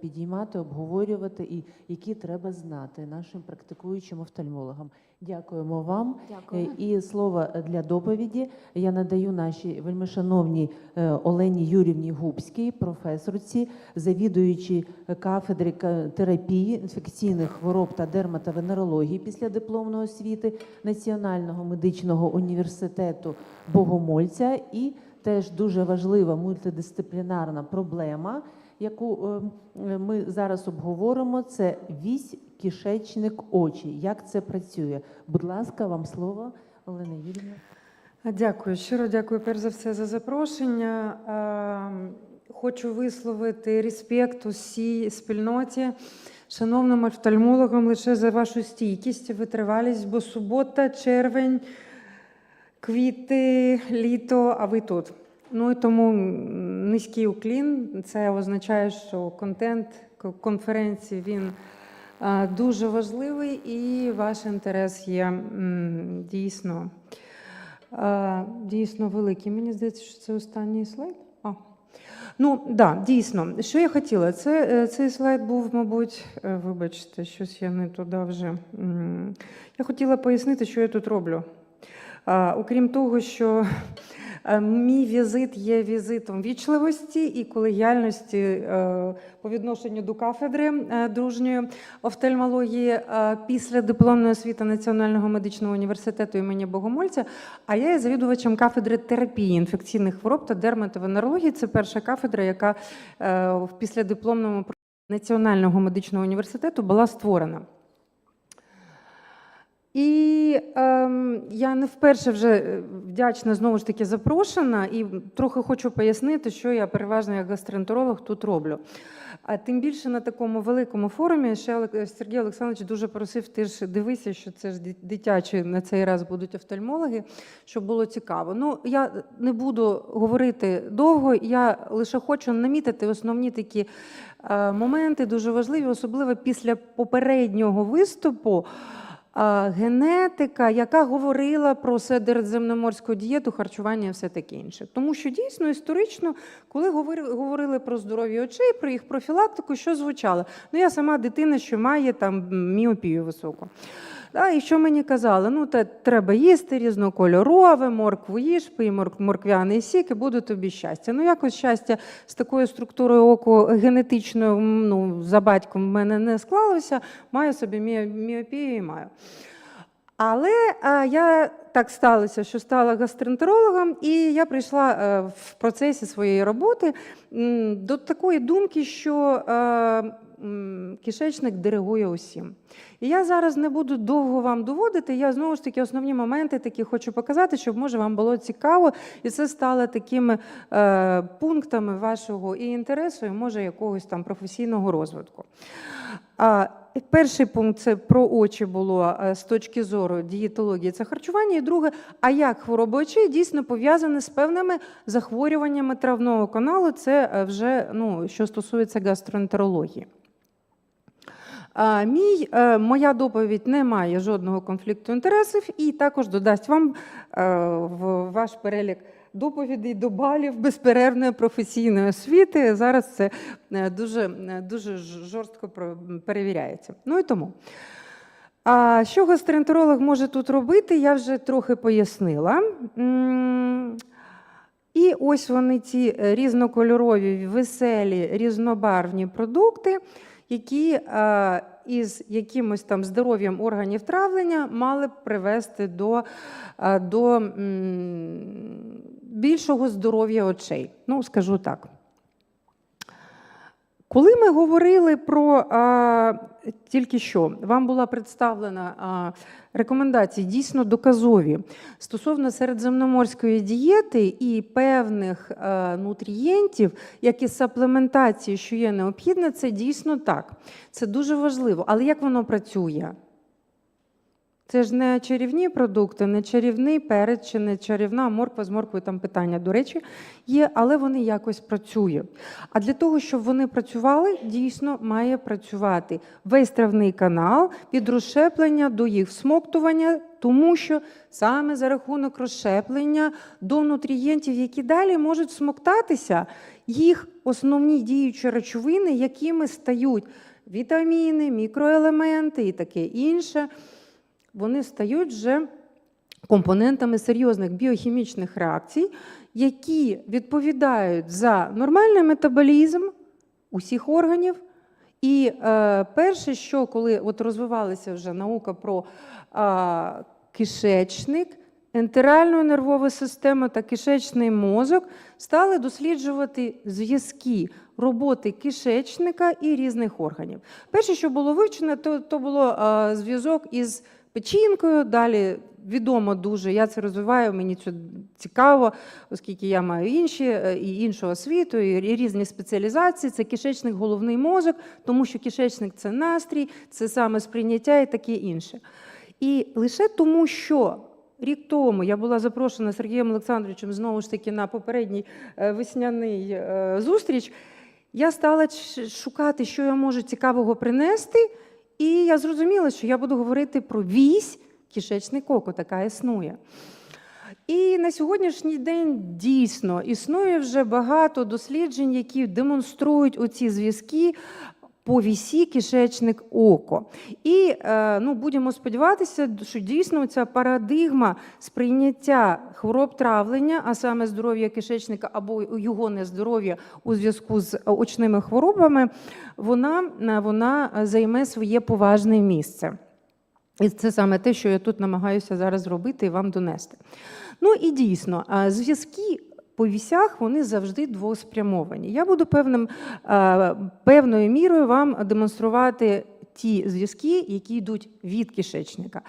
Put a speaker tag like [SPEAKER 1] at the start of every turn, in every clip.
[SPEAKER 1] підіймати, обговорювати і які треба знати нашим практикуючим офтальмологам. Дякуємо вам.
[SPEAKER 2] Дякую.
[SPEAKER 1] Е, І слово для доповіді я надаю нашій вельмишановній е, Олені Юрівні Губській, професорці, завідуючій кафедри терапії інфекційних хвороб та дерматовенерології після дипломної освіти Національного медичного університету Богомольця і теж дуже важлива мультидисциплінарна проблема, яку е, е, ми зараз обговоримо, це вісь кишечник очі. Як це працює? Будь ласка, вам слово, Олена Юрівна.
[SPEAKER 3] Дякую, щиро дякую перш за все за запрошення. Ем, Хочу висловити респект усій спільноті, шановним офтальмологам, лише за вашу стійкість витривалість, бо субота, червень, квіти, літо, а ви тут. Ну і тому низький уклін. Це означає, що контент конференції він дуже важливий, і ваш інтерес є дійсно. Дійсно великий. Мені здається, що це останній слайд. А. Ну, да, дійсно. Що я хотіла? Це, е, цей слайд був, мабуть, е, вибачте, щось я не туди вже. Я хотіла пояснити, що я тут роблю. Окрім того, що мій візит є візитом вічливості і колегіальності е, по відношенню до кафедри е, дружньої офтальмології е, після дипломної освіти Національного медичного університету імені Богомольця. А я є завідувачем кафедри терапії інфекційних хвороб та дерматовенерології. Це перша кафедра, яка е, в післядипломному Національного медичного університету була створена. І ем, я не вперше вже е, вдячна знову ж таки запрошена, і трохи хочу пояснити, що я переважно як гастроентеролог тут роблю. А тим більше на такому великому форумі ще Сергій Олександрович дуже просив, ти ж дивися, що це ж дитячі на цей раз будуть офтальмологи, щоб було цікаво. Ну я не буду говорити довго, я лише хочу намітити основні такі е, моменти, дуже важливі, особливо після попереднього виступу. Генетика, яка говорила про середземноморську дієту, харчування і все таке інше. Тому що дійсно історично, коли говорили про здоров'я очей, про їх профілактику, що звучало? Ну, я сама дитина, що має там міопію високу. Да, і що мені казали? Ну, те, треба їсти різнокольорове, моркву їж, пий морк, морквяний сік, і буде тобі щастя. Ну, якось щастя з такою структурою оку генетичною, ну, за батьком в мене не склалося, маю собі мі- міопію і маю. Але е, я так сталося, що стала гастроентерологом, і я прийшла е, в процесі своєї роботи м, до такої думки, що е, м, кишечник диригує усім. І я зараз не буду довго вам доводити. Я знову ж таки основні моменти такі хочу показати, щоб може вам було цікаво, і це стало такими е, пунктами вашого і інтересу, і може якогось там професійного розвитку. А, перший пункт це про очі було е, з точки зору дієтології, це харчування. І друге, а як хвороби очей дійсно пов'язані з певними захворюваннями травного каналу, це е, вже ну, що стосується гастроентерології. Мій, е, моя доповідь не має жодного конфлікту інтересів і також додасть вам е, в ваш перелік доповідей до балів безперервної професійної освіти. Зараз це е, дуже, дуже жорстко перевіряється. Ну і тому. А що гастроентеролог може тут робити, я вже трохи пояснила. І ось вони ці різнокольорові, веселі, різнобарвні продукти, які е, із якимось там здоров'ям органів травлення мали б привести до, е, до більшого здоров'я очей. Ну, скажу так. Коли ми говорили про а, тільки що, вам була представлена а, рекомендації дійсно доказові стосовно середземноморської дієти і певних а, нутрієнтів, як і саплементації, що є необхідна, це дійсно так. Це дуже важливо. Але як воно працює? Це ж не чарівні продукти, не чарівний перець чи не чарівна морква з морквою, там питання, до речі, є, але вони якось працюють. А для того, щоб вони працювали, дійсно має працювати весь травний канал від розщеплення до їх всмоктування, тому що саме за рахунок розщеплення до нутрієнтів, які далі можуть всмоктатися, їх основні діючі речовини, якими стають вітаміни, мікроелементи і таке інше, вони стають вже компонентами серйозних біохімічних реакцій, які відповідають за нормальний метаболізм усіх органів. І е, перше, що коли от розвивалася вже наука про е, кишечник, ентеральну нервову систему та кишечний мозок, стали досліджувати зв'язки роботи кишечника і різних органів. Перше, що було вивчено, то, то було е, зв'язок із печінкою. Далі відомо дуже. Я це розвиваю, мені це цікаво, оскільки я маю інші е, і іншу освіту, і різні спеціалізації. Це кишечник, головний мозок, тому що кишечник це настрій, це саме сприйняття і таке інше. І лише тому, що рік тому я була запрошена Сергієм Олександровичем знову ж таки на попередній е, весняний е, зустріч. Я стала шукати, що я можу цікавого принести, і я зрозуміла, що я буду говорити про вісь кишечний коко, така існує. І на сьогоднішній день дійсно існує вже багато досліджень, які демонструють оці зв'язки по вісі кишечник око. І е, ну, будемо сподіватися, що дійсно ця парадигма сприйняття хвороб травлення, а саме здоров'я кишечника або його нездоров'я у зв'язку з очними хворобами, вона, е, вона займе своє поважне місце. І це саме те, що я тут намагаюся зараз зробити і вам донести. Ну і дійсно, зв'язки по вісях вони завжди двоспрямовані. Я буду певним, е, певною мірою вам демонструвати ті зв'язки, які йдуть від кишечника.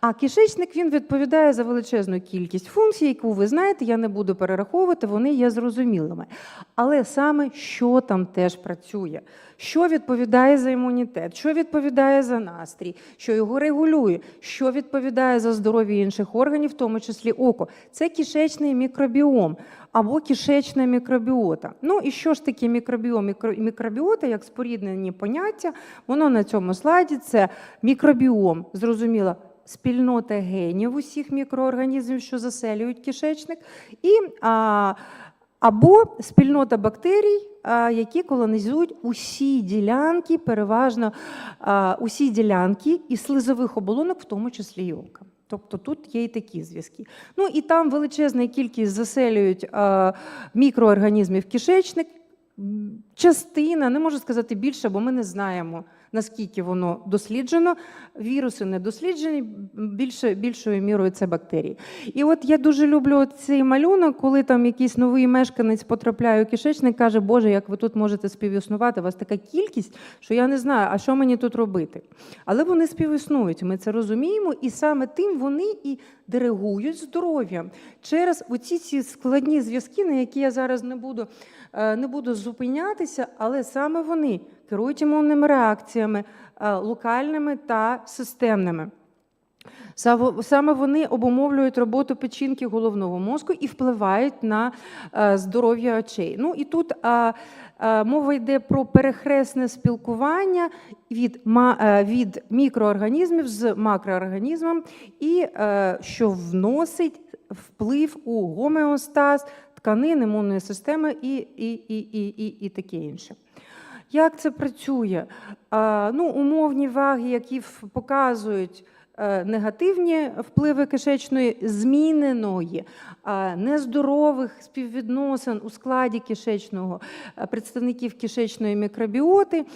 [SPEAKER 3] А кишечник він відповідає за величезну кількість функцій, яку ви знаєте, я не буду перераховувати, вони є зрозумілими. Але саме що там теж працює, що відповідає за імунітет, що відповідає за настрій, що його регулює, що відповідає за здоров'я інших органів, в тому числі око. Це кишечний мікробіом або кишечна мікробіота. Ну і що ж таке мікробіом? Мікро- Мікробіота, як споріднені поняття, воно на цьому слайді це мікробіом, зрозуміло, спільнота генів усіх мікроорганізмів, що заселюють кишечник, і а, або спільнота бактерій, які колонізують усі ділянки, переважно усі ділянки і слизових оболонок, в тому числі і ока. Тобто тут є і такі зв'язки. Ну і там величезна кількість заселюють а, мікроорганізмів в кишечник. Частина, не можу сказати більше, бо ми не знаємо, наскільки воно досліджено. Віруси не досліджені, більше, більшою мірою це бактерії. І от я дуже люблю цей малюнок, коли там якийсь новий мешканець потрапляє у кишечник, каже, Боже, як ви тут можете співіснувати, у вас така кількість, що я не знаю, а що мені тут робити. Але вони співіснують, ми це розуміємо, і саме тим вони і диригують здоров'ям через оці ці складні зв'язки, на які я зараз не буду, е, не буду зупинятися, але саме вони керують імунними реакціями е, локальними та системними. Саме вони обумовлюють роботу печінки головного мозку і впливають на е, здоров'я очей. Ну і тут мова йде про перехресне спілкування від, е, від мікроорганізмів з макроорганізмом, і що вносить вплив у гомеостаз тканин імунної системи і, і, і, і, і, і таке інше. Як це працює? Ну, умовні ваги, які показують е, негативні впливи кишечної зміненої, нездорових співвідносин у складі кишечного е, представників кишечної мікробіоти,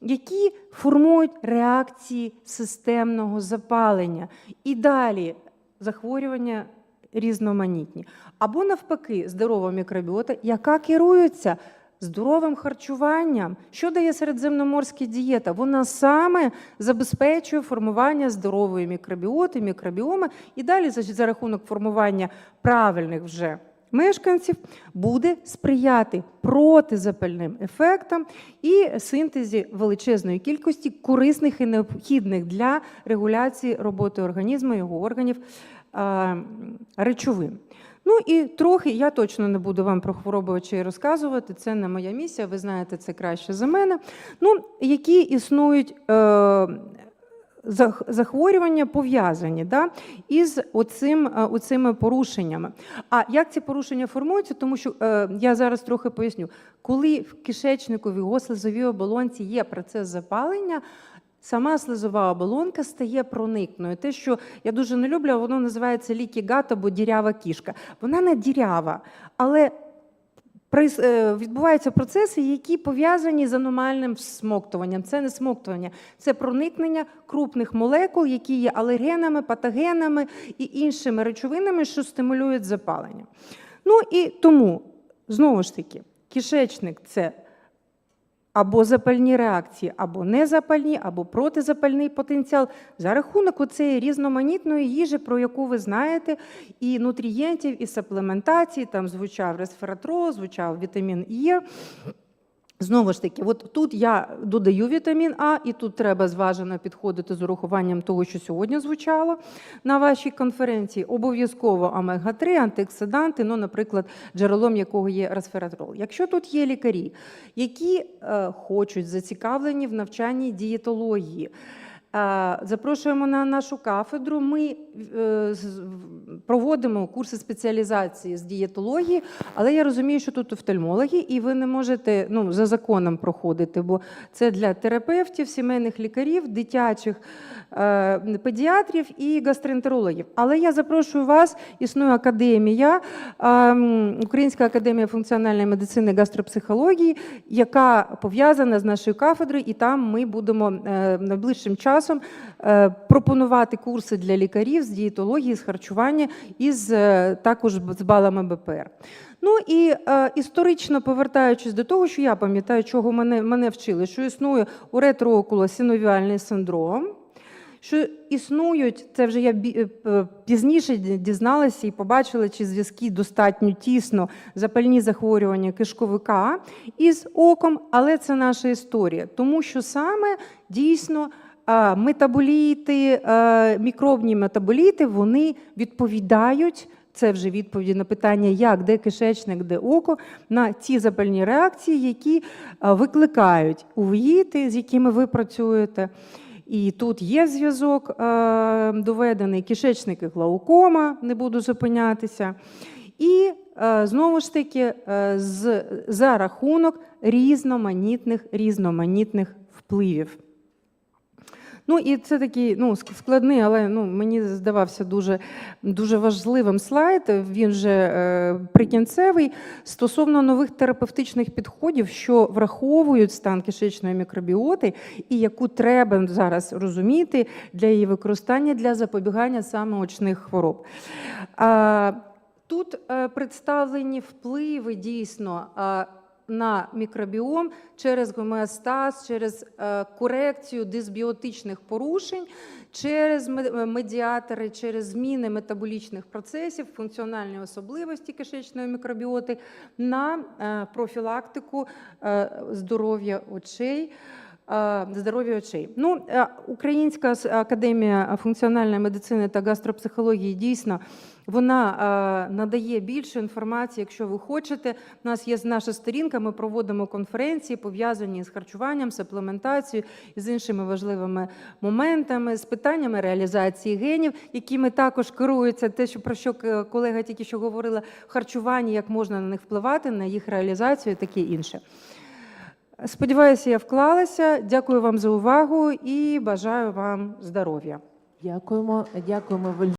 [SPEAKER 3] які формують реакції системного запалення. І далі захворювання різноманітні. Або навпаки, здорова мікробіота, яка керується здоровим харчуванням. Що дає середземноморська дієта? Вона саме забезпечує формування здорової мікробіоти, мікробіоми, і далі за, рахунок формування правильних вже мешканців буде сприяти протизапальним ефектам і синтезі величезної кількості корисних і необхідних для регуляції роботи організму, його органів речовин. Ну і трохи я точно не буду вам про хвороби очей розказувати. Це не моя місія. Ви знаєте це краще за мене. Ну, які існують е, захворювання пов'язані да, із оцим, е, оцими порушеннями. А як ці порушення формуються? Тому що е, я зараз трохи поясню, коли в кишечнику в його слизовій оболонці є процес запалення. Сама слизова оболонка стає проникною. Те, що я дуже не люблю, воно називається лікігат або дірява кішка. Вона не дірява, але е, відбуваються процеси, які пов'язані з аномальним смоктуванням. Це не смоктування, це проникнення крупних молекул, які є алергенами, патогенами і іншими речовинами, що стимулюють запалення. Ну і тому, знову ж таки, кишечник це або запальні реакції, або незапальні, або протизапальний потенціал за рахунок оцеї різноманітної їжі, про яку ви знаєте, і нутрієнтів, і саплементації. Там звучав ресфератрол, звучав вітамін Е. Знову ж таки, от тут я додаю вітамін А, і тут треба зважено підходити з урахуванням того, що сьогодні звучало на вашій конференції. Обов'язково омега-3, антиоксиданти, ну, наприклад, джерелом якого є ресфератрол. Якщо тут є лікарі, які е, хочуть зацікавлені в навчанні дієтології. Запрошуємо на нашу кафедру. Ми е, проводимо курси спеціалізації з дієтології, але я розумію, що тут офтальмологи, і ви не можете ну, за законом проходити, бо це для терапевтів, сімейних лікарів, дитячих е, педіатрів і гастроентерологів. Але я запрошую вас, існує академія, Українська академія функціональної медицини і гастропсихології, яка пов'язана з нашою кафедрою, і там ми будемо е, найближчим часом е, пропонувати курси для лікарів з дієтології, з харчування і з, е, також з балами БПР. Ну і е, історично повертаючись до того, що я пам'ятаю, чого мене, мене вчили, що існує у ретроокулосиновіальний синдром, що існують, це вже я е, пізніше дізналася і побачила, чи зв'язки достатньо тісно запальні захворювання кишковика із оком, але це наша історія, тому що саме дійсно. Метаболіти, е, мікробні метаболіти, вони відповідають. Це вже відповіді на питання, як, де кишечник, де око, на ці запальні реакції, які е, викликають увіїти, з якими ви працюєте. І тут є зв'язок е, доведений кишечник і глаукома, не буду зупинятися. І знову ж таки за рахунок різноманітних, різноманітних впливів. Ну і це такий ну, складний, але ну, мені здавався дуже, дуже важливим слайд. Він вже е, прикінцевий стосовно нових терапевтичних підходів, що враховують стан кишечної мікробіоти, і яку треба зараз розуміти для її використання для запобігання саме очних хвороб. Тут е, представлені впливи дійсно. На мікробіом через гомеостаз, через е, корекцію дисбіотичних порушень, через е, медіатори, через зміни метаболічних процесів, функціональні особливості кишечної мікробіоти на е, профілактику здоров'я очей. Е, Здоров'я очей. Ну, е, Українська академія функціональної медицини та гастропсихології дійсно вона е, надає більше інформації, якщо ви хочете. У нас є наша сторінка, ми проводимо конференції, пов'язані з харчуванням, саплементацією і з іншими важливими моментами, з питаннями реалізації генів, якими також керуються те, що про що колега тільки що говорила, харчування, як можна на них впливати, на їх реалізацію, і таке інше. Сподіваюся, я вклалася. Дякую вам за увагу і бажаю вам здоров'я.
[SPEAKER 1] Дякуємо, дякуємо.